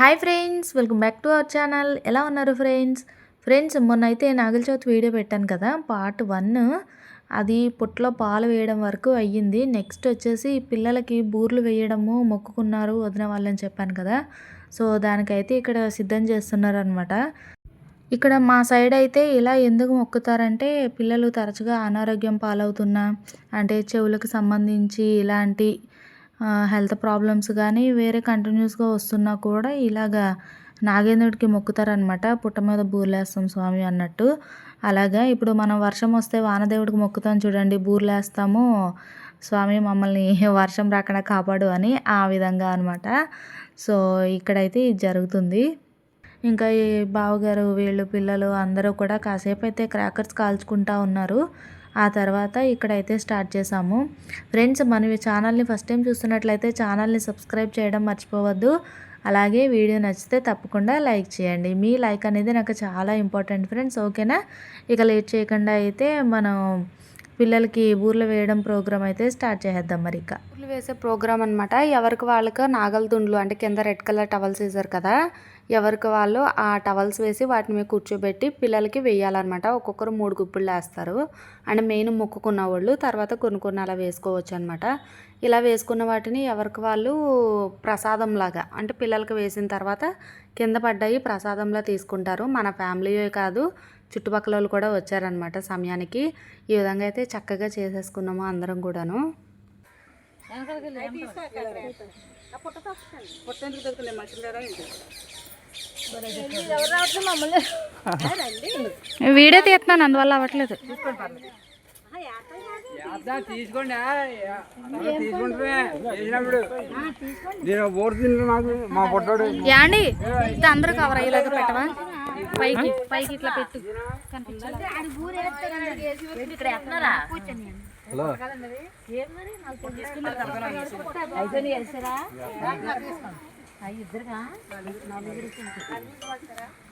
Hi friends welcome back to our channel. ఎలా ఉన్నారు friends? Friends మొన్న అయితే నాగుల చవితి వీడియో పెట్టాను కదా పార్ట్ వన్. అది పుట్టలో పాలు వేయడం వరకు అయ్యింది. నెక్స్ట్ వచ్చేసి పిల్లలకి బూర్లు వేయడము మొక్కుకున్నారు వదిన వాళ్ళని చెప్పాను కదా. సో దానికైతే ఇక్కడ సిద్ధం చేస్తున్నారు అనమాట ఇక్కడ మా సైడ్ అయితే ఇలా ఎందుకు మొక్కుతారంటే పిల్లలు తరచుగా అనారోగ్యం పాలవుతున్నా అంటే చెవులకు సంబంధించి ఇలాంటి హెల్త్ ప్రాబ్లమ్స్ కానీ వేరే కంటిన్యూస్గా వస్తున్నా కూడా ఇలాగా నాగేంద్రుడికి మొక్కుతారనమాట పుట్ట మీద బూర్లేస్తాం స్వామి అన్నట్టు. అలాగా ఇప్పుడు మనం వర్షం వస్తే వానదేవుడికి మొక్కుతాం చూడండి బూర్లేస్తాము స్వామి మమ్మల్ని వర్షం రాకుండా కాపాడు అని ఆ విధంగా అనమాట సో ఇక్కడైతే ఇది జరుగుతుంది. ఇంకా ఈ బావగారు వీళ్ళు పిల్లలు అందరూ కూడా కాసేపు అయితే క్రాకర్స్ కాల్చుకుంటా ఉన్నారు. ఆ తర్వాత ఇక్కడైతే స్టార్ట్ చేసాము ఫ్రెండ్స్ మన ఛానల్ని ఫస్ట్ టైం చూస్తున్నట్లయితే ఛానల్ని సబ్స్క్రైబ్ చేయడం మర్చిపోవద్దు. అలాగే వీడియో నచ్చితే తప్పకుండా లైక్ చేయండి. మీ లైక్ అనేది నాకు చాలా ఇంపార్టెంట్ ఫ్రెండ్స్ ఓకేనా? ఇక లేట్ చేయకుండా అయితే మనం పిల్లలకి బూర్లు వేయడం ప్రోగ్రామ్ అయితే స్టార్ట్ చేసేద్దాం మరి ఇక. బూర్లు వేసే ప్రోగ్రామ్ అనమాట ఎవరికి వాళ్ళకి నాగల దుండ్లు అంటే కింద రెడ్ కలర్ టవల్స్ వేసారు కదా ఎవరికి వాళ్ళు ఆ టవల్స్ వేసి వాటిని మీద కూర్చోబెట్టి పిల్లలకి వేయాలన్నమాట. ఒక్కొక్కరు మూడు గుప్పులు వేస్తారు అంటే మెయిన్ మొక్కుకున్న వాళ్ళు తర్వాత కొన్ని కొన్ని అలా వేసుకోవచ్చు అనమాట ఇలా వేసుకున్న వాటిని ఎవరికి వాళ్ళు ప్రసాదం లాగా అంటే పిల్లలకి వేసిన తర్వాత కింద పడ్డాయి ప్రసాదంలా తీసుకుంటారు. మన ఫ్యామిలీయే కాదు చుట్టుపక్కల వాళ్ళు కూడా వచ్చారనమాట సమయానికి. ఈ విధంగా అయితే చక్కగా చేసేసుకున్నాము అందరం కూడాను. వీడియో తీస్తున్నాను అందువల్ల అవ్వట్లేదు. తీసుకోండి. తీసుకుంటే చేసినప్పుడు నేను ఓటు తింటే నాకు మా పొట్టోడు. యాండి ఇది అందరూ కవర్ అయ్యేలాగా పెట్టవా? పైకి పైకి ఇట్లా పెట్టు. హలో.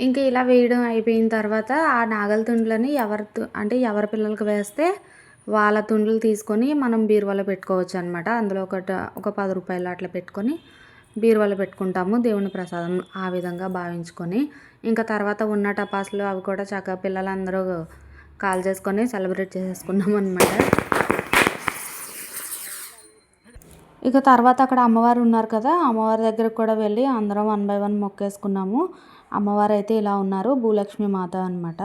ఇంకా ఇలా వేయడం అయిపోయిన తర్వాత ఆ నాగల తుండ్లని ఎవరి అంటే ఎవరి పిల్లలకు వేస్తే వాళ్ళ తుండ్లు తీసుకొని మనం బీరువాలో పెట్టుకోవచ్చు అనమాట అందులో ఒక ఒక పది రూపాయలు అట్లా పెట్టుకొని బీరువాలో పెట్టుకుంటాము దేవుని ప్రసాదం ఆ విధంగా భావించుకొని. ఇంకా తర్వాత ఉన్న టపాసులు అవి కూడా చక్కగా పిల్లలందరూ కాల్ చేసుకొని సెలబ్రేట్ చేసేసుకున్నాం అనమాట ఇక తర్వాత అక్కడ అమ్మవారు ఉన్నారు కదా అమ్మవారి దగ్గరకు కూడా వెళ్ళి అందరం వన్ బై వన్ మొక్కేసుకున్నాము. అమ్మవారు అయితే ఇలా ఉన్నారు భూలక్ష్మి మాత అనమాట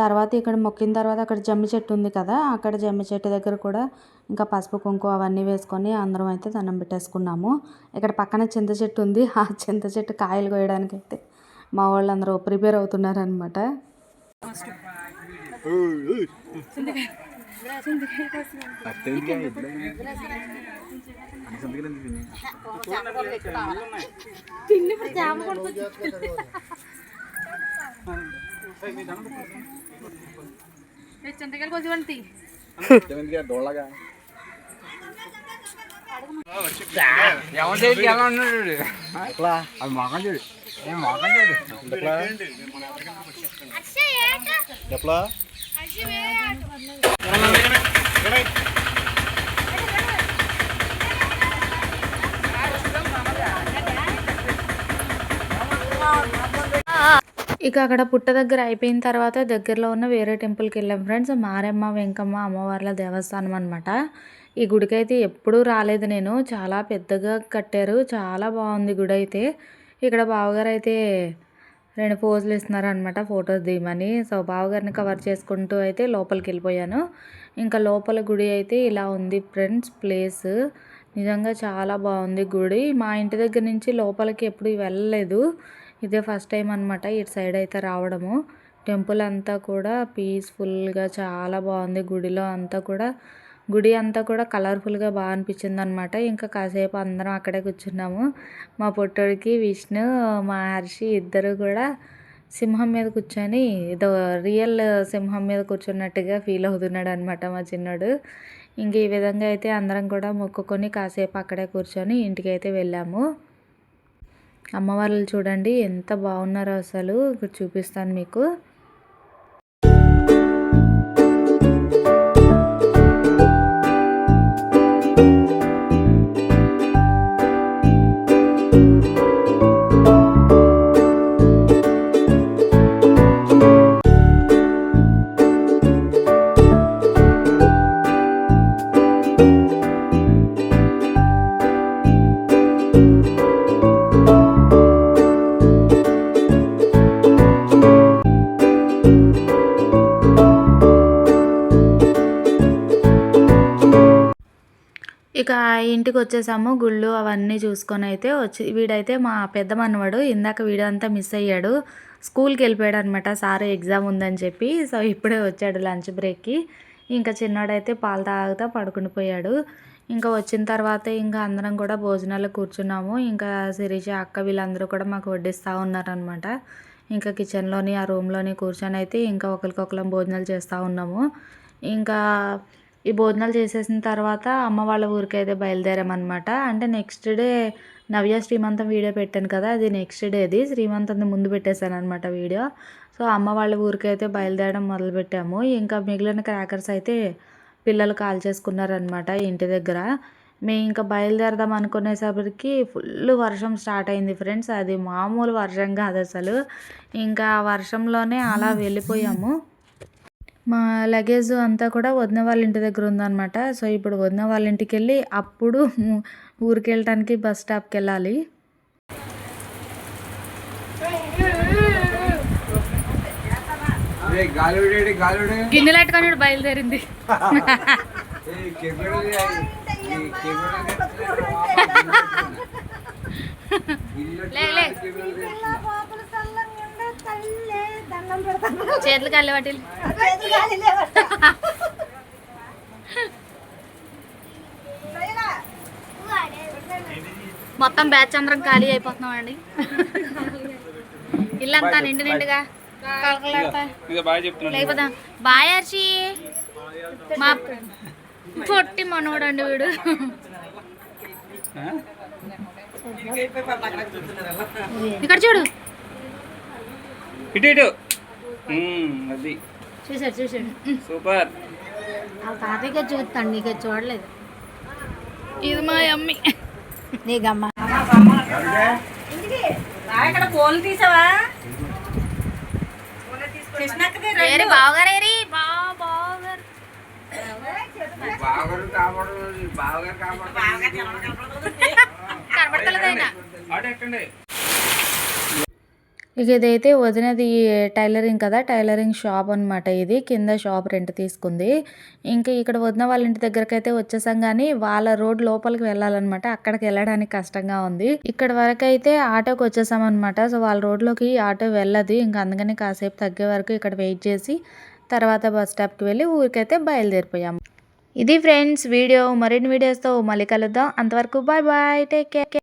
తర్వాత ఇక్కడ మొక్కిన తర్వాత అక్కడ జమ్మి చెట్టు ఉంది కదా అక్కడ జమ్మి చెట్టు దగ్గర కూడా ఇంకా పసుపు కుంకుమ అవన్నీ వేసుకొని అందరం అయితే దండం పెట్టేసుకున్నాము. ఇక్కడ పక్కన చింత చెట్టు ఉంది ఆ చింత చెట్టు కాయలు కోయడానికి అయితే మా వాళ్ళందరూ ప్రిపేర్ అవుతున్నారు అనమాట చింతకాయలు కొంచెం తీ ఎవరి దగ్గరికి ఎలా ఉన్నాడు? అది మొఖం చూడు ఏం మొఖం చూడు ఇక అక్కడ పుట్ట దగ్గర అయిపోయిన తర్వాత దగ్గరలో ఉన్న వేరే టెంపుల్కి వెళ్ళాం. ఫ్రెండ్స్ మారెమ్మ వెంకమ్మ అమ్మవార్ల దేవస్థానం అనమాట ఈ గుడికి అయితే ఎప్పుడూ రాలేదు నేను. చాలా పెద్దగా కట్టారు. చాలా బాగుంది గుడి అయితే. ఇక్కడ బావగారు అయితే రెండు పోజులు ఇస్తున్నారు అనమాట ఫొటోస్ దిగమని సో బావగారిని కవర్ చేసుకుంటూ అయితే లోపలికి వెళ్ళిపోయాను. ఇంకా లోపల గుడి అయితే ఇలా ఉంది ఫ్రెండ్స్ ప్లేస్. నిజంగా చాలా బాగుంది గుడి. మా ఇంటి దగ్గర నుంచి లోపలికి ఎప్పుడు వెళ్ళలేదు. ఇదే ఫస్ట్ టైం అనమాట ఇటు సైడ్ అయితే రావడము. టెంపుల్ అంతా కూడా పీస్ఫుల్గా చాలా బాగుంది. గుడిలో అంతా కూడా గుడి అంతా కూడా కలర్ఫుల్గా బాగా అనిపించింది అనమాట ఇంకా కాసేపు అందరం అక్కడే కూర్చున్నాము. మా పొట్టోడికి విష్ణు మా హర్షి ఇద్దరు కూడా సింహం మీద కూర్చొని ఏదో రియల్ సింహం మీద కూర్చున్నట్టుగా ఫీల్ అవుతున్నాడు అనమాట మా చిన్నాడు. ఇంక ఈ విధంగా అయితే అందరం కూడా మొక్కుకొని కాసేపు అక్కడే కూర్చొని ఇంటికి అయితే వెళ్ళాము. అమ్మవార్లు చూడండి ఎంత బాగున్నారో అసలు. ఇక్కడ చూపిస్తాను మీకు. ఇంటికి వచ్చేసాము గుళ్ళు అవన్నీ చూసుకొని అయితే వచ్చి వీడైతే మా పెద్ద మనవాడు ఇందాక వీడంతా అంతా మిస్ అయ్యాడు. స్కూల్కి వెళ్ళిపోయాడు అనమాట సార్ ఎగ్జామ్ ఉందని చెప్పి. సో ఇప్పుడే వచ్చాడు లంచ్ బ్రేక్కి. ఇంకా చిన్నోడైతే పాలు తాగుతా పడుకుని పోయాడు. ఇంకా వచ్చిన తర్వాత ఇంకా అందరం కూడా భోజనాలు కూర్చున్నాము. ఇంకా శిరీష అక్క వీళ్ళందరూ కూడా మాకు వడ్డిస్తూ ఉన్నారనమాట ఇంకా కిచెన్లోని ఆ రూమ్లోని కూర్చొని అయితే ఇంకా ఒకరికొకరం భోజనాలు చేస్తూ ఉన్నాము. ఇంకా ఈ భోజనాలు చేసేసిన తర్వాత అమ్మ వాళ్ళ ఊరికి అయితే బయలుదేరామన్నమాట. అంటే నెక్స్ట్ డే నవ్య శ్రీమంతం వీడియో పెట్టాను కదా అది నెక్స్ట్ డేది శ్రీమంతం ముందు పెట్టేశాను అనమాట వీడియో. సో అమ్మ వాళ్ళ ఊరికి అయితే బయలుదేరడం మొదలుపెట్టాము. ఇంకా మిగిలిన క్రాకర్స్ అయితే పిల్లలు కాల్ చేసుకున్నారనమాట ఇంటి దగ్గర. మేము ఇంకా బయలుదేరదాం అనుకునేసరికి ఫుల్ వర్షం స్టార్ట్ అయింది ఫ్రెండ్స్. అది మామూలు వర్షం కాదు అసలు. ఇంకా వర్షంలోనే అలా వెళ్ళిపోయాము. మా లగేజ్ అంతా కూడా వదిన వాళ్ళ ఇంటి దగ్గర ఉందన్నమాట. సో ఇప్పుడు వదిన వాళ్ళ ఇంటికి వెళ్ళి అప్పుడు ఊరికి వెళ్ళటానికి బస్ స్టాప్కి వెళ్ళాలి గిన్నెలు పెట్టుకొని బయలుదేరింది. ఏయ్, చేతులు కళ్ళ. సరేనా? మొత్తం బ్యాచ్ అందరం ఖాళీ అయిపోతున్నాం అండి ఇల్లంతా నిండు నిండుగా లేకపోతే బాయ్ మా పొట్టి మనోడు అండి వీడు ఇక్కడ చూడు. ఇటు ఇటు. అది. చూసాడు చూసాడు సూపర్. తాతయ్యగా చూస్తాను నీకు చూడలేదు. ఇది మా అమ్మి నీకమ్మా. ఇక్కడ పోలు తీసావా? బావగారు బావగారు. బావగారు కనబడతలేదు ఆయన. ఎక్కండి. ఇక ఇదైతే వదినది టైలరింగ్ కదా టైలరింగ్ షాప్ అనమాట ఇది. కింద షాప్ రెంట్ తీసుకుంది. ఇంకా ఇక్కడ వదిన వాళ్ళ ఇంటి దగ్గరకైతే అయితే వచ్చేసాం కానీ వాళ్ళ రోడ్ లోపలికి వెళ్ళాలన్నమాట. అక్కడికి వెళ్ళడానికి కష్టంగా ఉంది. ఇక్కడ వరకు అయితే ఆటోకి వచ్చేసాం సో వాళ్ళ రోడ్లోకి ఆటో వెళ్ళదు. ఇంకా అందుకని కాసేపు తగ్గే వరకు ఇక్కడ వెయిట్ చేసి తర్వాత బస్ స్టాప్కి వెళ్ళి ఊరికైతే బయలుదేరిపోయాము ఇది ఫ్రెండ్స్ వీడియో. మరిన్ని వీడియోస్తో మళ్ళీ కలుద్దాం. అంతవరకు బాయ్ బాయ్. Take care.